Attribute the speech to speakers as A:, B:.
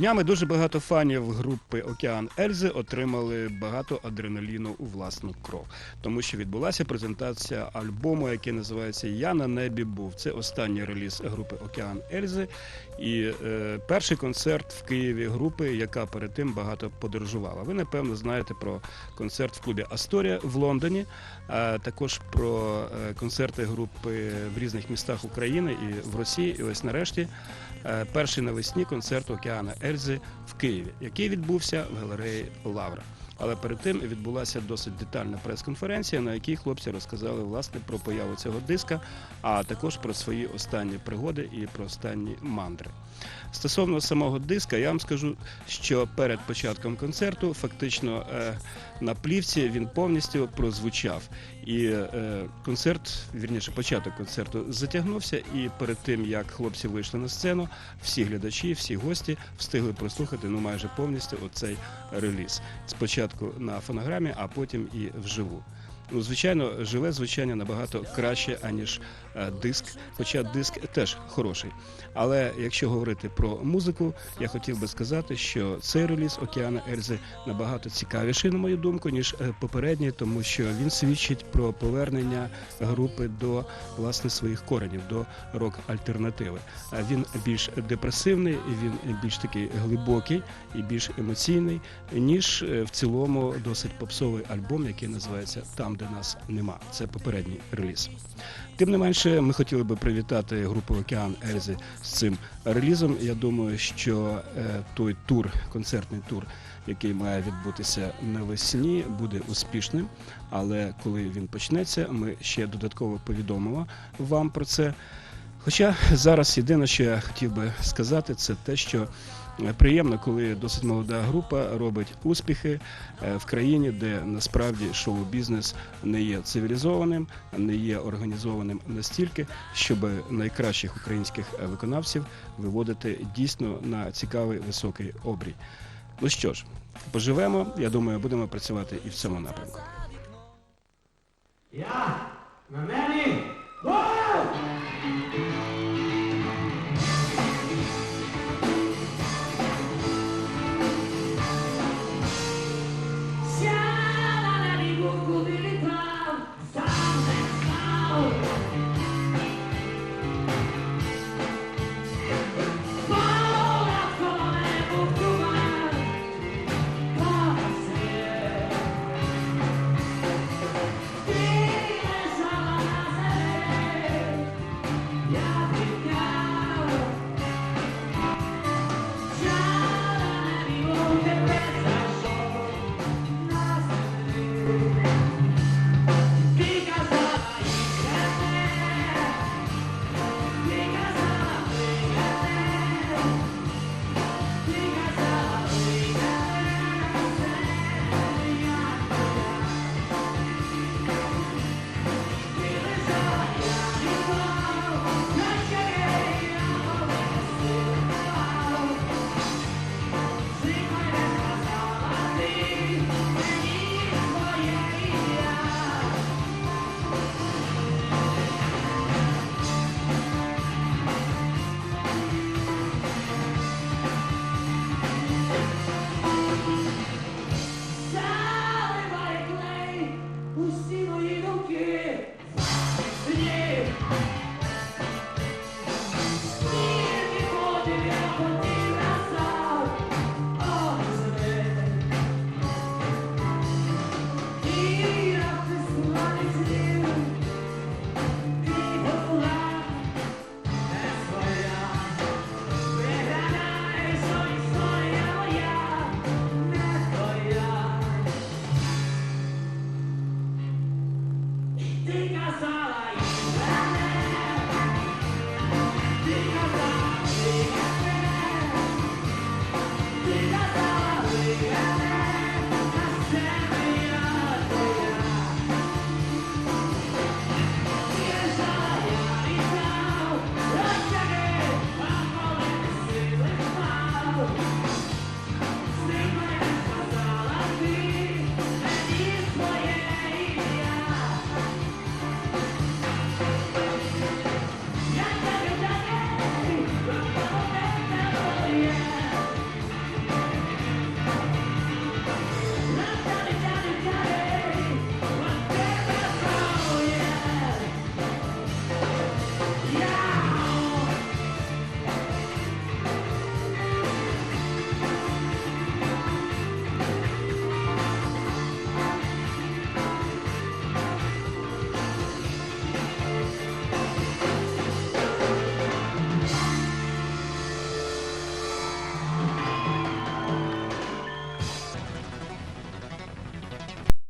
A: Днями дуже багато фанів групи Океан Ельзи отримали багато адреналіну у власну кров, тому що відбулася презентація альбому, який називається Я на небі був. Це останній реліз групи Океан Ельзи. І е, перший концерт в Києві групи, яка перед тим багато подорожувала. Ви напевно знаєте про концерт в клубі Асторія в Лондоні, а також про е, концерти групи в різних містах України і в Росії. І ось нарешті е, перший навесні концерт Океана Ельзи в Києві, який відбувся в галереї Лавра. Але перед тим відбулася досить детальна прес-конференція, на якій хлопці розказали власне про появу цього диска, а також про свої останні пригоди і про останні мандри. Стосовно самого диска, я вам скажу, що перед початком концерту фактично е, на плівці він повністю прозвучав. І е, концерт, вірніше, початок концерту затягнувся. І перед тим як хлопці вийшли на сцену, всі глядачі, всі гості встигли прослухати ну майже повністю оцей реліз. Спочатку на фонограмі, а потім і вживу. Ну, звичайно, живе звучання набагато краще, аніж е, диск, хоча диск теж хороший. Але якщо говорити про музику, я хотів би сказати, що цей реліз Океана Ельзи набагато цікавіший, на мою думку, ніж е, попередній, тому що він свідчить про повернення групи до власне своїх коренів, до рок-альтернативи. Він більш депресивний, він більш такий глибокий і більш емоційний, ніж е, в цілому досить попсовий альбом, який називається Там, де нас нема. Це попередній реліз. Тим не менше, ми хотіли би привітати групу Океан Ельзи з цим релізом. Я думаю, що е, той тур, концертний тур, який має відбутися навесні, буде успішним. Але коли він почнеться, ми ще додатково повідомимо вам про це. Хоча зараз єдине, що я хотів би сказати, це те, що приємно, коли досить молода група робить успіхи е, в країні, де насправді шоу-бізнес не є цивілізованим, не є організованим настільки, щоб найкращих українських е, виконавців виводити дійсно на цікавий високий обрій. Ну що ж, поживемо. Я думаю, будемо працювати і в цьому напрямку.
B: Я на